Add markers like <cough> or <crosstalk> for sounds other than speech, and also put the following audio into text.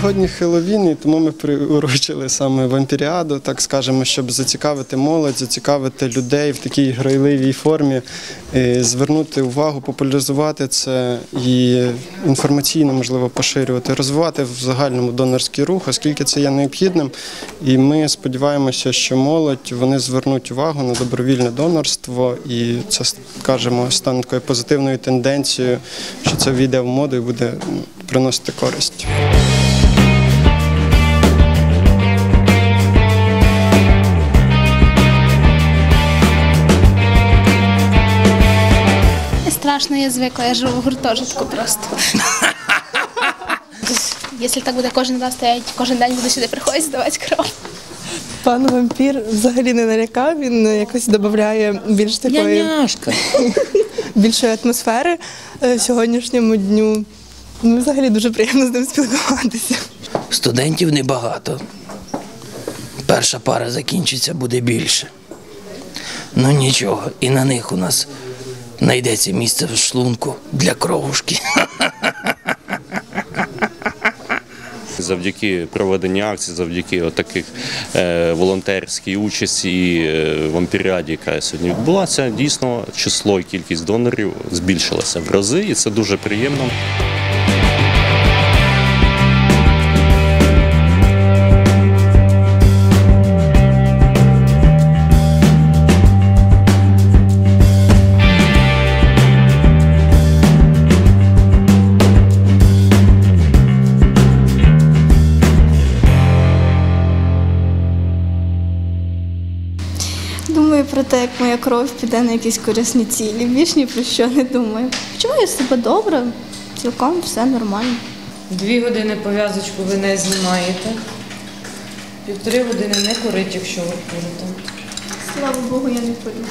Сьогодні Хеллоуін, і тому ми приурочили саме вампіріаду, так скажемо, щоб зацікавити молодь, зацікавити людей в такій грайливій формі, звернути увагу, популяризувати це і інформаційно можливо поширювати, розвивати в загальному донорський рух, оскільки це є необхідним. І ми сподіваємося, що молодь вони звернуть увагу на добровільне донорство, і це скажімо, стане такою позитивною тенденцією, що це війде в моду і буде приносити користь. Страшно, я звикла, я живу в гуртожитку просто. <laughs> Якщо так буде кожен раз, то я кожен день буду сюди приходити здавати кров. Пан вампір взагалі не налякав, він якось додає більш такої <laughs> більшої атмосфери е, сьогоднішньому дню. Ну, взагалі дуже приємно з ним спілкуватися. Студентів небагато. Перша пара закінчиться, буде більше. Ну нічого, і на них у нас знайдеться місце в шлунку для кровушки. Завдяки проведенню акцій, завдяки таких е, волонтерській участі і е, вампіріаді, яка сьогодні відбулася, дійсно число і кількість донорів збільшилася в рази, і це дуже приємно. Думаю про те, як моя кров піде на якісь корисні цілі. Більш ні про що не думаю. Почуваю себе добре, цілком все нормально. Дві години пов'язочку ви не знімаєте. Півтори години не курить, якщо ви курите. Слава Богу, я не палю.